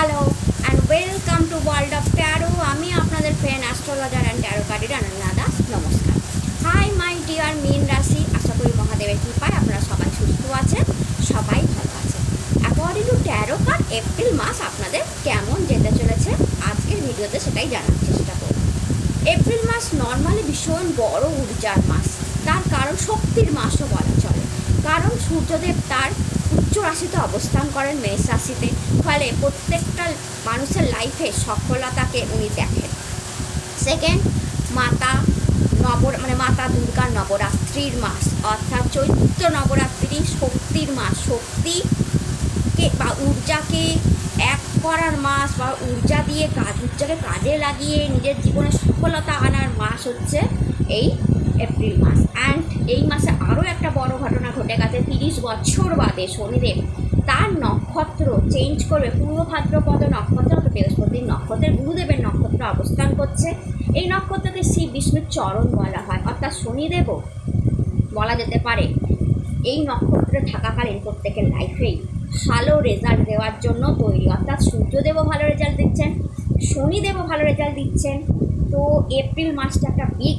Hello and welcome to world of tarot আমি আপনাদের friend astrologer and taro কার্ডের অনন্যা দাস নমস্কার। হাই মাই ডিয়ার মিন রাশি, আশা করি মহাদেবের কৃপায় আপনারা সবাই সুস্থ আছেন, সবাই ভালো আছেন। According to tarot card April মাস আপনাদের কেমন যেতে চলেছে? আজকের ভিডিওতে সেটাই জানার চেষ্টা করব। এপ্রিল মাস নর্মালি ভীষণ বড় ঊর্জার মাস। তার কারণ শক্তির মাসও বলা চলে। কারণ সূর্যদেব তার উচ্চ রাশিতে অবস্থান করেন মেষ রাশিতে। ফলে প্রত্যেকটা মানুষের লাইফে সফলতাকে উনি দেখেন। সেকেন্ড মাতা নব মানে মাতা দুর্গার নবরাত্রির মাস, অর্থাৎ চৈত্র নবরাত্রি শক্তির মাস। শক্তিকে বা ঊর্জাকে এক করার মাস বা ঊর্জা দিয়ে কাজ, ঊর্জাকে কাজে লাগিয়ে নিজের জীবনে সফলতা আনার মাস হচ্ছে এই এপ্রিল মাস। অ্যান্ড এই মাসে আরও একটা বড় ঘটনা ঘটে গেছে, তিরিশ বছর বাদে শনিদেব তার নক্ষত্র চেঞ্জ করবে। পূর্ব ভাদ্রপদ নক্ষত্র তো বৃহস্পতির নক্ষত্রের গুরুদেবের নক্ষত্র অবস্থান করছে। এই নক্ষত্রকে শ্রী বিষ্ণুর চরণ বলা হয়, অর্থাৎ শনিদেবও বলা যেতে পারে। এই নক্ষত্রে থাকাকালীন প্রত্যেকের লাইফেই ভালো রেজাল্ট দেওয়ার জন্য তৈরি। অর্থাৎ সূর্যদেবও ভালো রেজাল্ট দিচ্ছেন, শনিদেবও ভালো রেজাল্ট দিচ্ছেন। তো এপ্রিল মাসটা একটা বিগ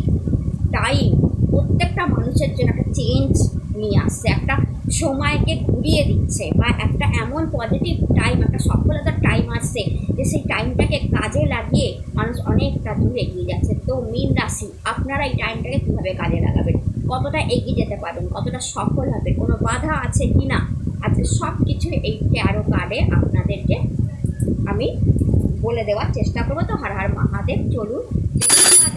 টাইম প্রত্যেকটা মানুষের জন্য একটা চেঞ্জ নিয়ে আসছে। একটা সময়কে ঘুরিয়ে দিচ্ছে বা একটা এমন পজিটিভ টাইম একটা সফলতার টাইম আসছে যে সেই টাইমটাকে কাজে লাগিয়ে মানুষ অনেকটা দূর এগিয়ে যাচ্ছে। তো মীন রাশি, আপনারা এই টাইমটাকে কীভাবে কাজে লাগাবেন? কতটা এগিয়ে যেতে পারবেন? কতটা সফল হবে কোনো বাধা আছে কি না? আজকে সব কিছু এই ট্যারো কার্ডে আপনাদেরকে আমি বলে দেওয়ার চেষ্টা করব। তো হার হার মহাদেব, চলুন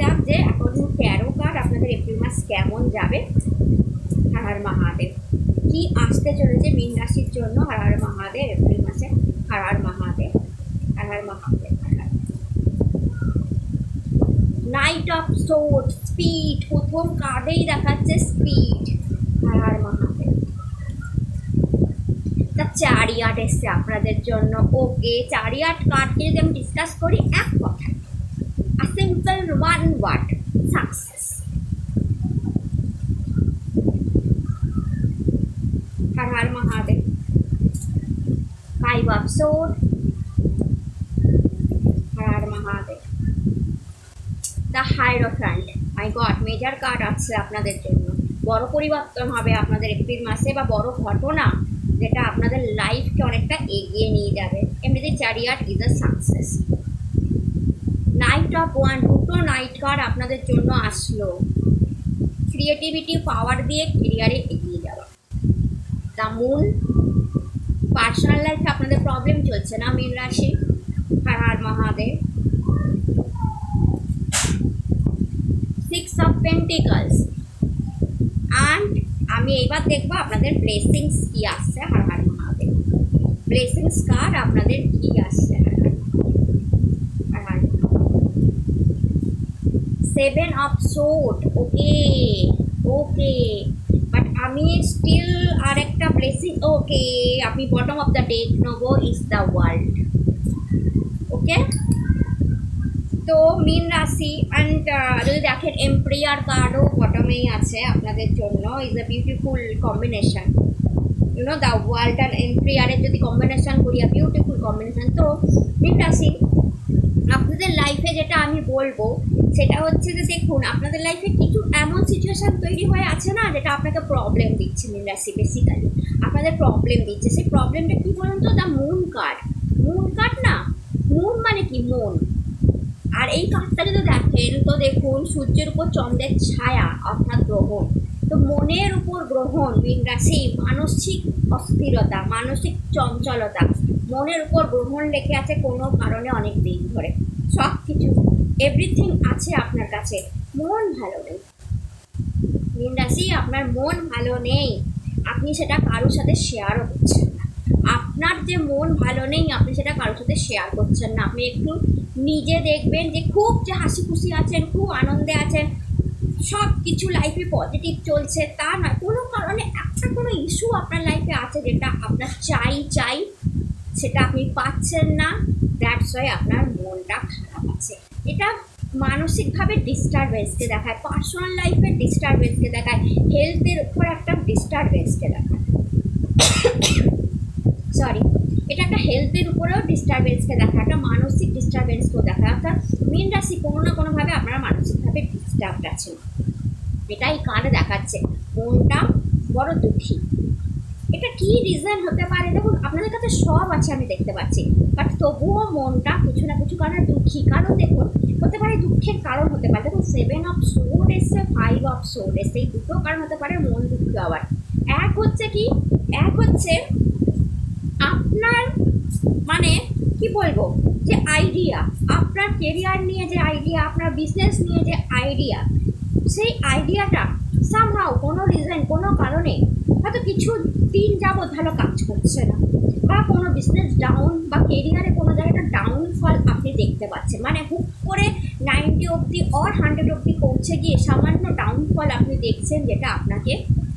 যাক যে এখন ট্যারো কার্ড আপনাদের এপ্রিল মাস কেমন যাবে। হার হার মহাদেব। কি আসতে চলেছে মীন রাশির জন্য হার হার মহাদেব, এপ্রিল মাসে Har Har Mahadev Har Har Mahadev. Knight of swords speed প্রথম কার্ডেই দেখাচ্ছে স্পিড হার হার মহাদেব। তা চারিয়াট এসছে আপনাদের জন্য। ওকে চারিয়াট কার্ডকে যদি আমি ডিসকাস করি, এক কথায় a simple one word success Har Har Mahadev sword Har Har Mahadev the hierophant my god major card আছে আপনাদের জন্য। বড় পরিবর্তন হবে আপনাদের এপ্রিল মাসে বা বড় ঘটনা যেটা আপনাদের লাইফকে অনেকটা এগিয়ে নিয়ে যাবে। এমনিতে chariot is a success knight of wand দুটো নাইট কার্ড আপনাদের জন্য আসলো। ক্রিয়েটিভিটি পাওয়ার দিয়ে কেরিয়ারে এগিয়ে যাওয়া। দ্য মুন পার্সোনাল লাইফে আপনাদের প্রবলেম চলছে না, মীন রাশি Har Har Mahadev? Six of pentacles and আমি এবার দেখব আপনাদের ব্লেসিংস কি আসছে হার হার মহাদেব। ব্লেসিংস কার্ড আপনাদের কি আসছে Har Har Har Har seven of swords okay okay but আমি স্টিল আর একটা ওকে আপনি বটম অফ দ্য ডেক নেব ইজ দ্য ওয়ার্ল্ড ওকে? তো মিন রাশি অ্যান্ড যদি দেখেন এমপ্রিয়ার কার্ডও বটমেই আছে আপনাদের জন্য is a beautiful combination you know the world and এমপ্রিয়ারের যদি কম্বিনেশন করি বিউটিফুল কম্বিনেশন তো, মিন রাশি, আপনাদের লাইফে যেটা আমি বলব, সেটা হচ্ছে যে দেখুন, আপনাদের লাইফে কিছু এমন সিচুয়েশান তৈরি হয়ে আছে না, যেটা আপনাকে প্রবলেম দিচ্ছে মিন রাশি বেসিক্যালি আপনাদের প্রবলেম দিচ্ছে। সেই প্রবলেমটা কী বলুন তো the moon card moon card না? মুন মানে কি? মন আর এই কার্ডটা যদি দেখেন, তো দেখুন, সূর্যের উপর চন্দ্রের ছায়া, অর্থাৎ গ্রহণ। তো মনের উপর গ্রহণ মীন রাশি মানসিক অস্থিরতা, মানসিক চঞ্চলতা, মনের উপর গ্রহণ রেখে আছে কোনো কারণে অনেক দিন ধরে। সব কিছু এভরিথিং আছে আপনার কাছে। মন ভালো নেই। মীন রাশি আপনার মন ভালো নেই। আপনি সেটা কারোর সাথে শেয়ারও করছেন না। আপনার যে মন ভালো নেই, আপনি সেটা কারোর সাথে শেয়ার করছেন না। আপনি একটু নিজে দেখবেন যে খুব যে হাসি খুশি আছেন, খুব আনন্দে আছেন সব কিছু লাইফে পজিটিভ চলছে, তা না কোনো কারণে একটা কোনো ইস্যু আপনার লাইফে আছে যেটা আপনার চাই চাই, সেটা আপনি পাচ্ছেন না। দ্যাটস ওয়াই আপনার মনটা খারাপ আছে। এটা মানসিকভাবে ডিস্টারবেন্সকে দেখায় পার্সোনাল লাইফের ডিস্টারবেন্সকে দেখায় হেলথের উপর একটা ডিস্টারবেন্সকে দেখায়। সরি এটা একটা হেলথের উপরেও ডিস্টারবেন্সকে দেখায়, একটা মানসিক ডিস্টারবেন্সকেও দেখায়। অর্থাৎ মীন রাশি কোনো না কোনোভাবে আপনারা মানসিকভাবে ডিস্টার্বড আছেন। এটাই কার্ড দেখাচ্ছে। মনটা বড় দুঃখী। এটা কি রিজন হতে পারে? দেখুন, আপনাদের কাছে সব আছে, আমি দেখতে পাচ্ছি। বাট তবুও মনটা কিছু না কিছু কারণে দুঃখী। কারণ দেখুন, হতে পারে দুঃখের কারণ হতে পারে। দেখুন সেভেন অফ সোড এসছে ফাইভ অফ সোড এসছে এই দুটো কারণ হতে পারে মন দুঃখী হওয়ার। এক হচ্ছে কি? এক হচ্ছে আপনার মানে কি বলব? যে আইডিয়া আপনার কেরিয়ার নিয়ে যে আইডিয়া আপনার বিজনেস নিয়ে যে আইডিয়া সেই আইডিয়াটা সামহাও কোনো রিজন কোনো কারণে হয়তো কিছু দিন যাবৎ ভালো কাজ করছে না। বা কোনো বিজনেস ডাউন বা কেরিয়ারে কোনো জায়গাটা ডাউনফল আপনি দেখতে পাচ্ছেন। মানে হুক করে নাইনটি অবধি অর হান্ড্রেড অবধি পৌঁছে গিয়ে সামান্য ডাউনফল আপনি দেখছেন যেটা আপনাকে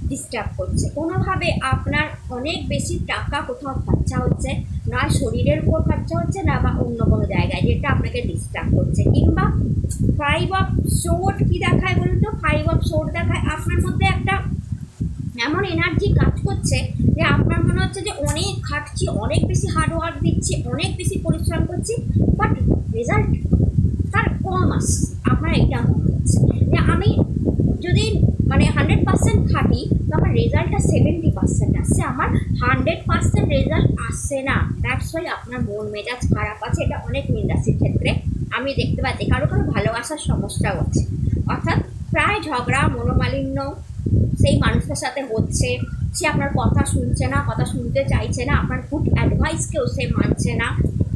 ডিস্টার্ব করছে। কোনোভাবে আপনার অনেক বেশি টাকা কোথাও খরচা হচ্ছে নয় শরীরের উপর খরচা হচ্ছে, না বা অন্য কোনো জায়গায় যেটা আপনাকে ডিস্টার্ব করছে। কিংবা ফাইভ অফ শোট কী দেখায় বলুন তো? ফাইভ অফ শোট দেখায়। আপনার মধ্যে একটা এমন এনার্জি কাজ করছে যে আপনার মনে হচ্ছে যে অনেক খাটছি, অনেক বেশি হার্ডওয়ার্ক দিচ্ছি, অনেক বেশি পরিশ্রম করছি বাট রেজাল্ট তার কম আসছে। আপনার এটা মনে হচ্ছে। যে আমি যদি মানে হান্ড্রেড পার্সেন্ট খাটি, তো আমার রেজাল্টটা সেভেন্টি পার্সেন্ট আসছে। আমার হান্ড্রেড পার্সেন্ট রেজাল্ট আসছে না। দ্যাটস ওয়াই আপনার মন মেজাজ খারাপ আছে। এটা অনেক ইন্ডাস্ট্রির ক্ষেত্রে আমি দেখতে পাচ্ছি। কারও কারও ভালোবাসার সমস্যাও আছে। অর্থাৎ প্রায় ঝগড়া, মনোমালিন্য সেই মানুষটার সাথে হচ্ছে, সে আপনার কথা শুনছে না, কথা শুনতে চাইছে না, আপনার গুড অ্যাডভাইসকেও সে মানছে না,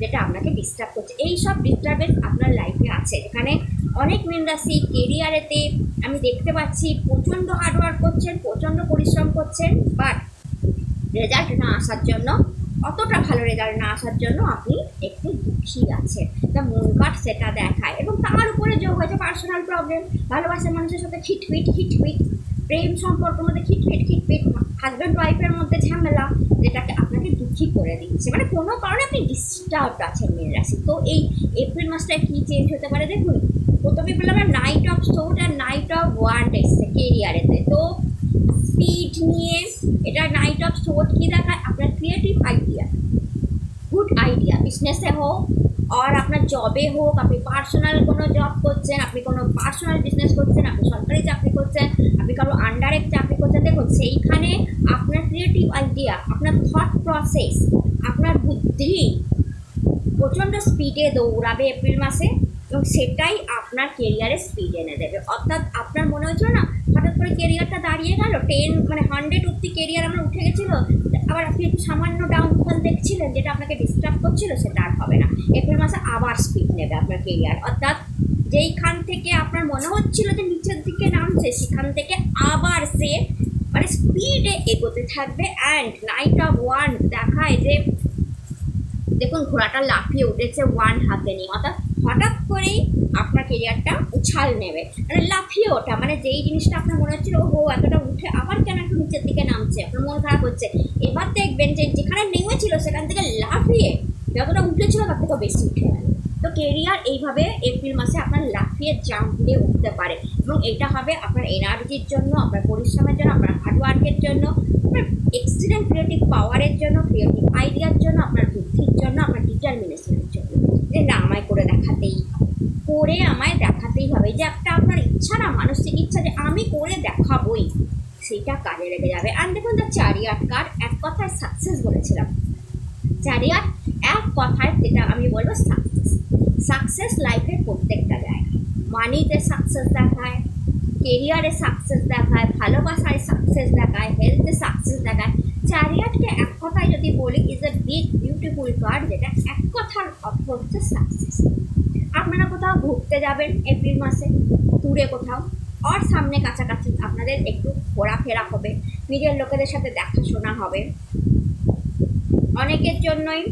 যেটা আপনাকে ডিস্টার্ব করছে। এই সব ডিস্টারবেন্স আপনার লাইফে আছে এখানে অনেক মেন্ডাসি কেরিয়ারেতে আমি দেখতে পাচ্ছি প্রচণ্ড হার্ডওয়ার্ক করছেন, প্রচণ্ড পরিশ্রম করছেন বাট রেজাল্ট না আসার জন্য, অতটা ভালো রেজাল্ট না আসার জন্য আপনি একটু দুঃখী আছেন। তা মন সেটা দেখায় এবং তার উপরে যোগ হয়েছে পার্সোনাল প্রবলেম ভালোবাসার মানুষের সাথে খিটফিট খিটফিট প্রেম সম্পর্কের মধ্যে খিটফিট খিটফিট হাজব্যান্ড ওয়াইফের মধ্যে ঝামেলা, যেটাকে আপনাকে দুঃখী করে দিচ্ছে। মানে কোনো কারণে আপনি ডিস্টার্ব আছেন মেয়ের রাশি। তো এই এপ্রিল মাসটায় কী চেঞ্জ হতে পারে দেখুন? প্রথমে বললাম নাইট অফ সোট আর নাইট অফ ওয়ান্ড এসছে কেরিয়ারেতে তো স্পিড নিয়ে এটা নাইট অফ সোট কী দেখায়? আপনার ক্রিয়েটিভ আইডিয়া গুড আইডিয়া বিজনেসে হোক আর আপনার জবে হোক, আপনি পার্সোনাল কোনো জব করছেন, আপনি কোনো পার্সোনাল বিজনেস করছেন, আপনি সরকারি চাকরি করছেন, আপনি কারও আন্ডারে চাকরি করছেন, দেখুন সেইখানে আপনার ক্রিয়েটিভ আইডিয়া আপনার থট প্রসেস আপনার বুদ্ধি প্রচণ্ড স্পিডে দৌড়াবে এপ্রিল মাসে এবং সেটাই আপনার কেরিয়ারে স্পিড এনে দেবে। অর্থাৎ আপনার মনে হচ্ছিল না, হঠাৎ করে কেরিয়ারটা দাঁড়িয়ে গেল টেন মানে হান্ড্রেড অব্দি কেরিয়ার আমার উঠে গেছিল, আবার আপনি সামান্য ডাউনফল দেখছিলেন যেটা আপনাকে ডিস্টার্ব করছিল, সেটা আর হবে না। এপ্রিল মাসে আবার স্পিড নেবে আপনার কেরিয়ার অর্থাৎ যেইখান থেকে আপনার মনে হচ্ছিল যে নিচের দিকে নামছে, সেখান থেকে আবার সে মানে স্পিডে এগোতে থাকবে। অ্যান্ড নাইট অফ ওয়ান দেখায় যে, দেখুন, ঘোড়াটা লাফিয়ে উঠেছে ওয়ান হাতে নিয়ে। অর্থাৎ হঠাৎ করেই আপনার কেরিয়ারটা উছাল নেবে। মানে লাফিয়ে ওঠা মানে যেই জিনিসটা আপনার মনে হচ্ছিল ও এতটা উঠে আবার কেন একটু নিচের দিকে নামছে? আপনার মন খারাপ হচ্ছে। এবার দেখবেন যে যেখানে নেমেছিল, সেখান থেকে লাফিয়ে যতটা উঠেছিল, তার থেকেও বেশি উঠে গেল। তো কেরিয়ার এইভাবে এপ্রিল মাসে আপনার লাফিয়ে জাম্প দিয়ে উঠতে পারে। এবং এটা হবে আপনার এনার্জির জন্য, আপনার পরিশ্রমের জন্য, আপনার হার্ডওয়ার্কের জন্য, আপনার এক্সিডেন্ট ক্রিয়েটিভ পাওয়ারের জন্য ক্রিয়েটিভ আইডিয়ার জন্য, আপনার বুদ্ধির জন্য, আপনার ডিটারমিনেশনের জন্য। যে না, আমায় করে দেখাতেই করে আমায় দেখাতেই হবে যে একটা আপনার ইচ্ছা না, মানসিক ইচ্ছা যে আমি করে দেখাবই সেটা কাজে লেগে যাবে। আর দেখুন দ্য চারিয়াট কার্ড এক কথায় সাকসেস বলেছিলাম। চারিয়াট এক কথায় যেটা আমি বলব সাকসেস সাকসেস লাইফের প্রত্যেকটা জায়গায়। মানিতে সাকসেস দেখায় কেরিয়ারে সাকসেস দেখায়, ভালোবাসায় সাকসেস দেখায় হেলথে সাকসেস দেখায়। চ্যারিয়াটকে এক কথায় যদি বলি is a big beautiful card যেটা এক কথার অর্থ হচ্ছে সাকসেস আপনারা কোথাও ঘুরতে যাবেন এপ্রিল মাসে, দূরে কোথাও আর সামনে কাছাকাছি আপনাদের একটু ঘোরাফেরা হবে, নিজের লোকেদের সাথে দেখাশোনা হবে। অনেকের জন্যই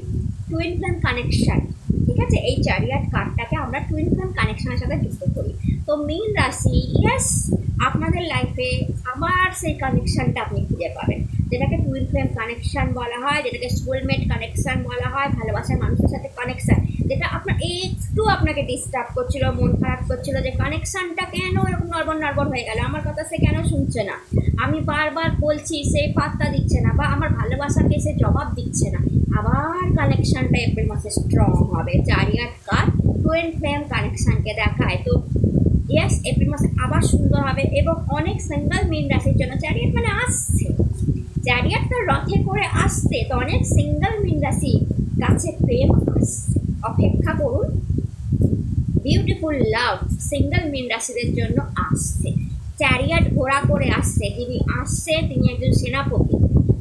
টুইন ফ্লেম কানেকশান ঠিক আছে? এই চারিয়াট কার্ডটাকে আমরা টুইন ফ্লেম কানেকশানের সাথে যুক্ত করি। তো মীন রাশি ইয়েস আপনাদের লাইফে আবার সেই কানেকশানটা আপনি খুঁজে পাবেন। যেটাকে টুইন ফ্লেম কানেকশান বলা হয়, যেটাকে সোলমেট কানেকশন বলা হয়, ভালোবাসার মানুষের সাথে কানেকশান যেটা আপনার একটু আপনাকে ডিস্টার্ব করছিল, মন খারাপ করছিল যে কানেকশানটা কেন এরকম নড়বড় নড়বড় হয়ে গেল? আমার কথা সে কেন শুনছে না? আমি বারবার বলছি, সে পাত্তা দিচ্ছে না বা আমার ভালোবাসাকে সে জবাব দিচ্ছে না। আবার কানেকশানটা এপ্রিল মাসে স্ট্রং হবে। চারিয়াট কার টুয়েন ফ্লেম কানেকশানকে দেখায়। তো ইয়েস এপ্রিল মাসে আবার সুন্দর হবে এবং অনেক সিঙ্গল মিন রাশির জন্য চ্যারিয়াট মানে আসছে। চ্যারিয়াট তার রথে করে আসতে তো অনেক সিঙ্গল মিন রাশি কাছে প্রেম আসছে। অপেক্ষা করুন। বিউটিফুল লাভ সিঙ্গল মিন রাশিদের জন্য আসছে। চ্যারিয়াট ঘোড়া করে আসছে, যিনি আসছে তিনি একজন সেনাপতি।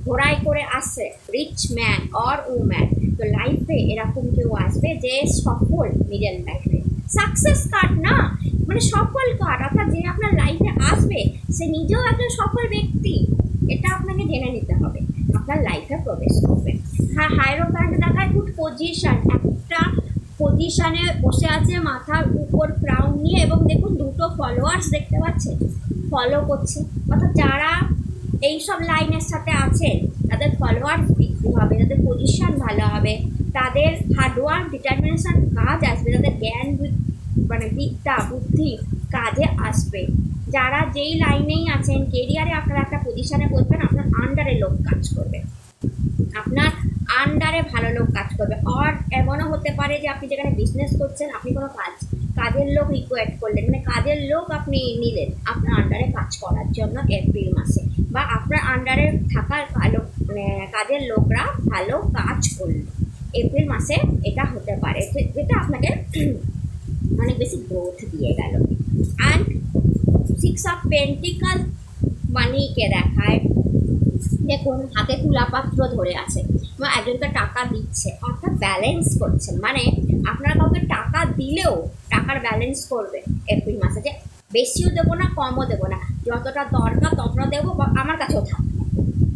ঘোড়ায় করে আসছে রিচ ম্যান অর উম্যান তো লাইফে এরকম কেউ আসবে যে সফল মিডল লাইফে সাকসেস কার্ড না মানে সফল কার্ড অর্থাৎ যে আপনার লাইফে আসবে, সে নিজেও একজন সফল ব্যক্তি। এটা আপনাকে জেনে নিতে হবে। আপনার লাইফে প্রবেশ করবে। হ্যাঁ হাইরো কার্ড দেখায় গুড পজিশন একটা পজিশনে বসে আছে, মাথার উপর ক্রাউন নিয়ে এবং দেখুন দুটো ফলোয়ার্স দেখতে পাচ্ছেন ফলো করছে। অর্থাৎ যারা এইসব লাইনের সাথে আছেন তাদের ফলোয়ার বৃদ্ধি হবে, তাদের পজিশন ভালো হবে। তাদের হার্ডওয়ার্ক ডিটারমিনেশন কাজ আসবে, তাদের জ্ঞান বুদ্ধি- মানে বিদ্যা বুদ্ধি কাজে আসবে। যারা যেই লাইনেই আছেন কেরিয়ারে আপনারা একটা পজিশনে বসবেন আপনার আন্ডারে লোক কাজ করবে। আপনার আন্ডারে ভালো লোক কাজ করবে। আর এমনও হতে পারে যে আপনি যেখানে বিজনেস করছেন, আপনি কোনো কাজ, কাজের লোক রিকোয়েস্ট করলেন মানে কাজের লোক আপনি নিলেন আপনার আন্ডারে কাজ করার জন্য এপ্রিল মাসে। বা আপনার আন্ডারে থাকার ভালো মানে কাজের লোকরা ভালো কাজ করল। এপ্রিল মাসে এটা হতে পারে। যেটা আপনাকে অনেক বেশি গ্রোথ দিয়ে গেল। অ্যান্ড সিক্স অফ পেন্টিকাল মানিকে দেখায়। দেখুন, হাতে তুলা পাত্র ধরে আছে। বা একজনকে টাকা দিচ্ছে, অর্থাৎ ব্যালেন্স করছেন মানে আপনারা কাউকে টাকা দিলেও টাকার ব্যালেন্স করবে এপ্রিল মাসে। যে বেশিও দেবো না, কমও দেবো না। যতটা দরকার ততটা দেবো, বা আমার কাছেও থাকবে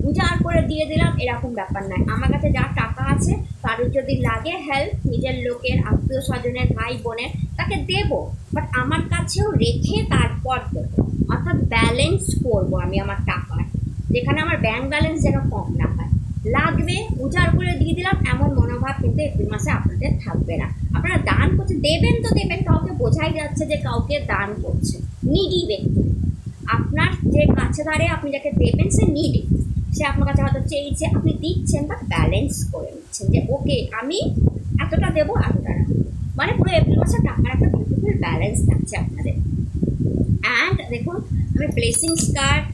উজাড় করে দিয়ে দিলাম, এরকম ব্যাপার নয়। আমার কাছে যা টাকা আছে কারোর যদি লাগে হেল্প নিজের লোকের আত্মীয় স্বজনের ভাই বোনের তাকে দেবো বাট আমার কাছেও রেখে তারপর দেবো। অর্থাৎ ব্যালেন্স করব আমি আমার টাকার যেখানে আমার ব্যাংক ব্যালেন্স যেন কম না হয়। লাগবে, উজাড় করে দিয়ে দিলাম, এমন মনোভাব কিন্তু এপ্রিল মাসে আপনাদের থাকবে না। আপনারা দান করছে দেবেন তো দেবেন, কাউকে বোঝাই যাচ্ছে যে কাউকে দান করছে। নিডি ব্যক্তি। আপনার যে কাছে ধারে আপনি যাকে দেবেন, সে নিডি সে আপনার কাছে হয়তো চেয়েছে, আপনি দিচ্ছেন বা ব্যালেন্স করে নিচ্ছেন যে ওকে আমি এতটা দেবো, এতটা মানে পুরো এপ্রিল মাসে টাকার একটা বিউটিফুল ব্যালেন্স থাকছে আপনাদের। অ্যান্ড দেখুন, আমি ব্লেসিংস কার্ড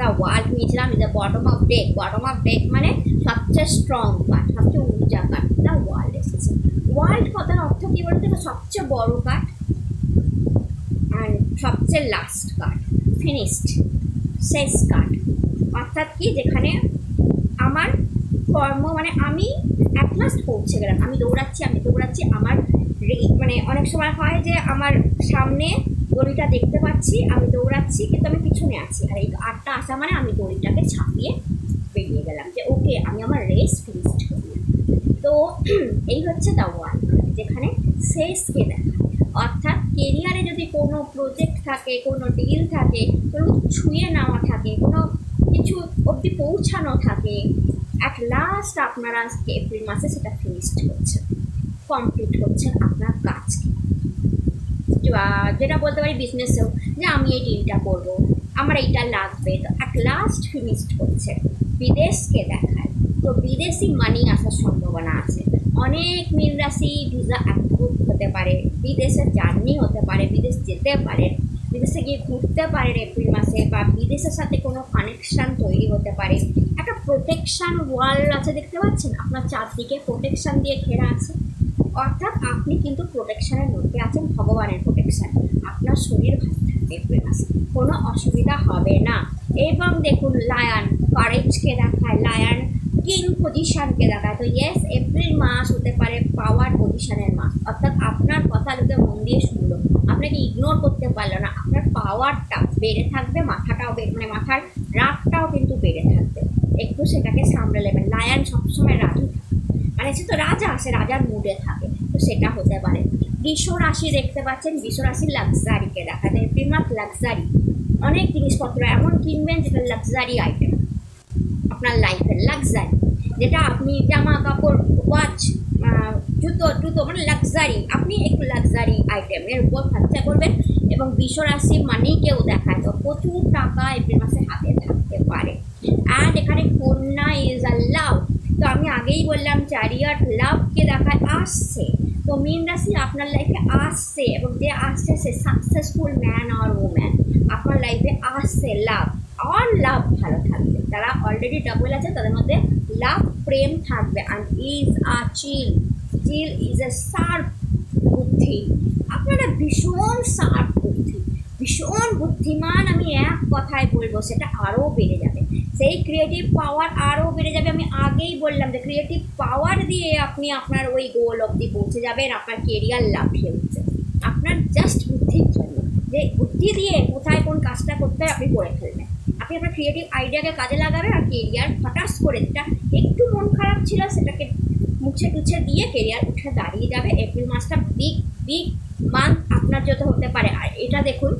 দ্য ওয়ার্ল্ড নিয়েছিলাম the bottom of deck bottom of deck মানে সবচেয়ে স্ট্রং কার্ড সবচেয়ে ঊর্জা কার্ড দ্য ওয়ার্ল্ড এসেছে। ওয়ার্ল্ড কথার অর্থ কী বলতে? সবচেয়ে বড় কার্ড অ্যান্ড সবচেয়ে লাস্ট কার্ড ফিনিশড শেষ কার্ড অর্থাৎ কি? যেখানে আমার কর্ম মানে আমি লাস্ট পৌঁছে গেলাম। আমি দৌড়াচ্ছি আমি দৌড়াচ্ছি, আমার মানে অনেক সময় হয় যে আমার সামনে দড়িটা দেখতে পাচ্ছি, আমি দৌড়াচ্ছি, কিন্তু আমি পিছনে আছি। আর এই আটটা আসা মানে আমি দড়িটাকে ছাপিয়ে বেরিয়ে গেলাম যে, ওকে, আমি আমার রেস ফিনিশড করলাম তো এই হচ্ছে দ্য ওয়ান যেখানে শেষকে দেখা। অর্থাৎ কেরিয়ারে যদি কোনো প্রজেক্ট থাকে, কোনো ডিল থাকে, কোনো ছুঁয়ে নেওয়া থাকে, কোনো কিছু অবধি পৌঁছানো থাকে অ্যাট লাস্ট আপনারা আজকে এপ্রিল মাসে সেটা ফিনিশড হচ্ছে কমপ্লিট হচ্ছে আপনার কাজকে। যেটা বলতে পারি বিজনেসেও যে আমি এই ডিলটা করব, আমার এইটা লাগবে। তো অ্যাট লাস্ট ফিনিশড হচ্ছে বিদেশকে দেখায়। তো, বিদেশি মানি আসার সম্ভাবনা আছে। অনেক মিল রাশি ভিসা অ্যাপ্রুভ হতে পারে, বিদেশের জার্নি হতে পারে, বিদেশ যেতে পারে। বিদেশে গিয়ে ঘুরতে পারেন এপ্রিল মাসে বা বিদেশের সাথে কোনো কানেকশান তৈরি হতে পারে। একটা প্রোটেকশান ওয়াল আছে দেখতে পাচ্ছেন? আপনার চারদিকে প্রোটেকশান দিয়ে ঘেরা আছে। অর্থাৎ আপনি কিন্তু প্রোটেকশানের মধ্যে আছেন, ভগবানের প্রোটেকশান আপনার শরীর ভালো থাকবে এপ্রিল মাসে। কোনো অসুবিধা হবে না। এবং দেখুন লায়ন কারেজকে দেখায়। লায়ন কিং পজিশনকে দেখায়। তো ইয়েস এপ্রিল মাস হতে পারে পাওয়ার পজিশানের মাস। অর্থাৎ আপনার কথা লোকে মন দিয়ে শুনলো আপনাকে ইগনোর করতে পারল না। আপনার পাওয়ারটা বেড়ে থাকবে, মাথাটাও মানে মাথার রাগটাও কিন্তু বেড়ে থাকবে। একটু সেটাকে সামলে নেবেন লায়ন সবসময় রাগই থাকে। মানে সে তো রাজা, সে রাজার মুডে থাকে। তো সেটা হতে পারে। বিশ্ব রাশি দেখতে পাচ্ছেন বিশ্ব রাশির লাক্সারিকে দেখা যায়। প্রিমাস লাক্সারি অনেক জিনিসপত্র এমন কিনবেন যেটা লাক্সারি আইটেম আপনার লাইফের লাক্সারি যেটা আপনি জামা কাপড় ওয়াচ জুতো জুতো মানে লাক্সারি আপনি একটু লাক্সারি আইটেমের উপর খরচা করবেন এবং বিশ্বরাশি মানিকেও দেখায়। তো প্রচুর টাকা এপ্রিল মাসে হাতে থাকতে পারে। অ্যান্ড এখানে কন্যা ইজ আ লাভ তো আমি আগেই বললাম চারিয়ার লাভকে দেখায় আসছে। তো মীন রাশি আপনার লাইফে আসছে এবং যে আসছে সে সাকসেসফুল ম্যান আর ওম্যান আপনার লাইফে আসছে লাভ আর লাভ ভালো থাকবে। যারা অলরেডি ডাবল আছে, তাদের মধ্যে লাভ, প্রেম থাকবে। And is a chill chill is a sharp বুদ্ধি। আপনারা ভীষণ শার্প বুদ্ধি। ভীষণ বুদ্ধিমান, আমি এক কথায় বলব, সেটা আরও বেড়ে যাবে। সেই ক্রিয়েটিভ পাওয়ার আরও বেড়ে যাবে। আমি আগেই বললাম যে ক্রিয়েটিভ পাওয়ার দিয়ে আপনি আপনার ওই গোল অবধি পৌঁছে যাবেন, আপনার কেরিয়ার লাভিয়ে উঠছে। আপনার জাস্ট বুদ্ধির জন্য। যে বুদ্ধি দিয়ে কোথায় কোন কাজটা করতে হয়, আপনি করে ফেলবেন। আপনার ক্রিয়েটিভ আইডিয়াকে কাজে লাগাবেন আর কেরিয়ার হঠাৎ করে যেটা একটু মন খারাপ ছিল সেটাকে মুছে টুছে দিয়ে কেরিয়ার উঠে দাঁড়িয়ে যাবে এপ্রিল মাসটা বিগ বিগ মান্থ আপনার যত হতে পারে। আর এটা দেখুন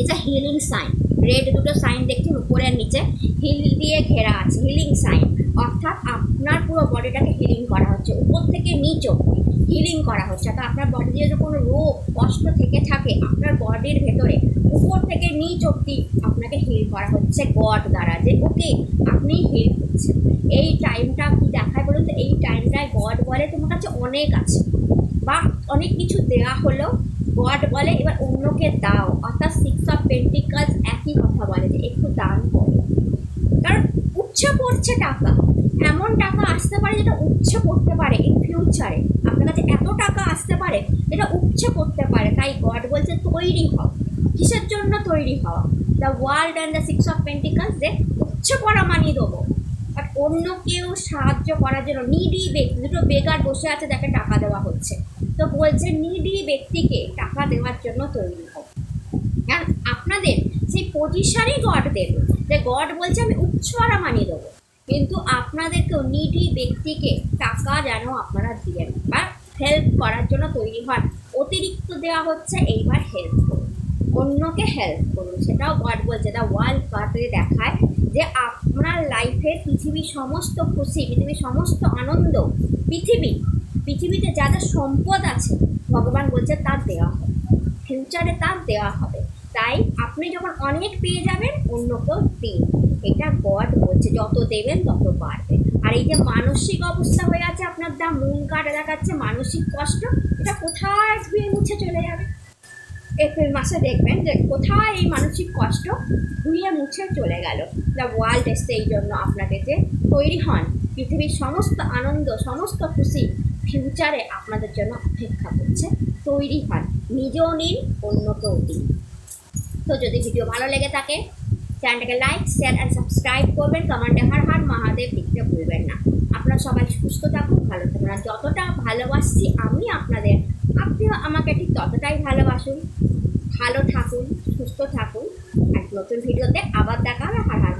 is a healing sign red দুটো সাইন দেখছেন, উপরে আর নিচে। হিল দিয়ে ঘেরা আছে হিলিং সাইন অর্থাৎ আপনার পুরো বডিটাকে হিলিং করা হচ্ছে। উপর থেকে নিচ অব্দি হিলিং করা হচ্ছে। তো আপনার বডিতে যদি কোনো রোগ, কষ্ট থেকে থাকে, আপনার বডির ভেতরে উপর থেকে নিচ অব্দি আপনাকে হিল করা হচ্ছে গড দ্বারা যে, ওকে, আপনি হিল করছেন। এই টাইমটা কি দেখায় বলুন তো, এই টাইমটায় গড বলে তোমার কাছে অনেক আছে। বা অনেক কিছু দেওয়া হলো গড বলে, এবার অন্যকে দাও। অর্থাৎ সিক্স অফ পেন্টিকালস একই কথা বলে যে, একটু দান করো। কারণ উচ্ছে পড়ছে টাকা। এমন টাকা আসতে পারে যেটা উচ্ছে পড়তে পারে ইন ফিউচারে কাছে এত টাকা আসতে পারে যেটা উচ্ছে পড়তে পারে। তাই গড বলছে, তৈরি হও। কিসের জন্য তৈরি হওয়া the world and the six of pentacles যে উচ্ছে পড়া মানিয়ে দেবো। বাট অন্য কেউ সাহায্য করার জন্য নিডি ব্যক্তি, দুটো বেকার বসে আছে, তাকে টাকা দেওয়া হচ্ছে। তো বলছে নিডি ব্যক্তিকে টাকা দেওয়ার জন্য তৈরি হোক কারণ আপনাদের সেই পজিশনই গড দেবে। যে গড বলছে, আমি উচ্ছরা মানিয়ে দেবো। কিন্তু আপনাদেরকেও নিডি ব্যক্তিকে টাকা যেন আপনারা দিবেন বা হেল্প করার জন্য তৈরি হয়। অতিরিক্ত দেওয়া হচ্ছে এইবার হেল্প করুন। অন্যকে হেল্প করুন। সেটাও গড বলছে দ্য ওয়ার্ল্ড কার্ডে দেখায় যে আপনার লাইফে পৃথিবীর সমস্ত খুশি, পৃথিবীর সমস্ত আনন্দ, পৃথিবী, পৃথিবীতে যা যা সম্পদ আছে, ভগবান বলছে তার দেওয়া হবে। ফিউচারে তার দেওয়া হবে। তাই আপনি যখন অনেক পেয়ে যাবেন, অন্যকেও দিন। এটা গড বলছে, যত দেবেন তত বাড়বে। আর এই যে মানসিক অবস্থা হয়ে আছে, আপনার দা মুন কার্ডে দেখাচ্ছে, মানসিক কষ্ট, এটা কোথায় ধুয়ে মুছে চলে যাবে? এপ্রিল মাসে দেখবেন যে কোথায় এই মানসিক কষ্ট ধুয়ে মুছে চলে গেল। দ্য ওয়ার্ল্ড এসে এই জন্য আপনাকে যে তৈরি হন, পৃথিবীর সমস্ত আনন্দ, সমস্ত খুশি ফিউচারে আপনাদের জন্য অপেক্ষা করছে, তৈরি হন। নিজেও নিন, অন্যকেও দিন। তো যদি ভিডিও ভালো লেগে থাকে চ্যানেলটাকে লাইক শেয়ার অ্যান্ড সাবস্ক্রাইব করবেন। কমেন্টে হার হার মহাদেব দেখতে ভুলবেন না। আপনারা সবাই সুস্থ থাকুন, ভালো থাকুন। আর যতটা ভালোবাসছি আমি আপনাদের, আপনিও আমাকে ঠিক ততটাই ভালোবাসুন। ভালো থাকুন, সুস্থ থাকুন। আর নতুন ভিডিওতে আবার দেখা হবে। হার হার